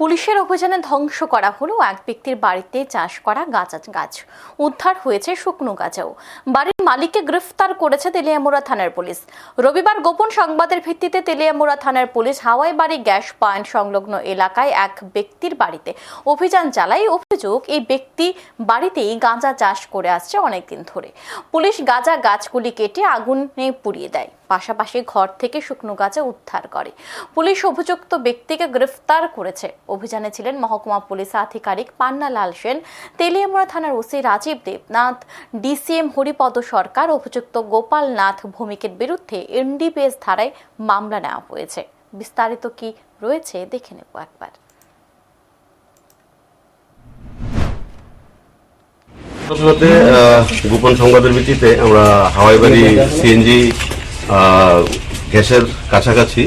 পুলিশের অভিযানে ধ্বংস করা হলো এক ব্যক্তির বাড়িতে চাষ করা গাঁজা গাছ উদ্ধার হয়েছে শুকনো গাছাও। বাড়ির মালিককে গ্রেফতার করেছে তেলিয়ামুড়া থানার পুলিশ। রবিবার গোপন সংবাদের ভিত্তিতে তেলিয়ামুড়া থানার পুলিশ হাওয়াই বাড়ি গ্যাস পয়েন্ট সংলগ্ন এলাকায় এক ব্যক্তির বাড়িতে অভিযান চালায়। অভিযোগ, এই ব্যক্তি বাড়িতেই গাঁজা চাষ করে আসছে অনেকদিন ধরে। পুলিশ গাঁজা গাছগুলি কেটে আগুনে পুড়িয়ে দেয়। পাশাপাশি ঘর থেকে শুকনো গাছে উদ্ধার করে। পুলিশ অভিযুক্ত ব্যক্তিকে গ্রেফতার করেছে। অভিযানে ছিলেন মহকুমা পুলিশ আধিকারিক পান্না লাল সেন, তেলিয়ামুড়া থানার ওসি রাজীব দেবনাথ, ডিসিএম হরিপদ সরকার, অভিযুক্ত গোপাল নাথ ভৌমিকের বিরুদ্ধে এনডিপিএস ধারায় মামলা নেওয়া হয়েছে। বিস্তারিত কি রয়েছে দেখে নেব একবার। গোপন সংবাদের ভিত্তিতে আমরা হাওয়াইবাড়ি সিএনজি গ্যাসের কাছাকাছি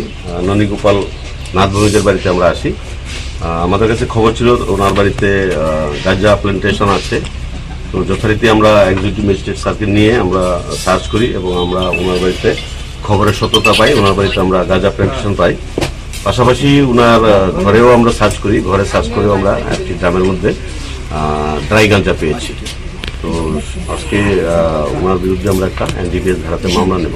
ননীগোপাল নাথ ভৌমিকের বাড়িতে আমরা আসি। আমাদের কাছে খবর ছিল, ওনার বাড়িতে গাঁজা প্ল্যান্টেশন আছে। তো যথারীতি আমরা এক্সিকিউটিভ ম্যাজিস্ট্রেট স্যারকে নিয়ে আমরা সার্চ করি এবং আমরা ওনার বাড়িতে খবরের সত্যতা পাই, ওনার বাড়িতে আমরা গাঁজা প্ল্যান্টেশন পাই। পাশাপাশি ওনার ঘরেও আমরা সার্চ করি, ঘরে সার্চ করেও আমরা একটি গ্রামের মধ্যে ড্রাই গাঁজা পেয়েছি। তো আজকে ওনার বিরুদ্ধে আমরা একটা এনডিপিএস ধারাতে মামলা নেব।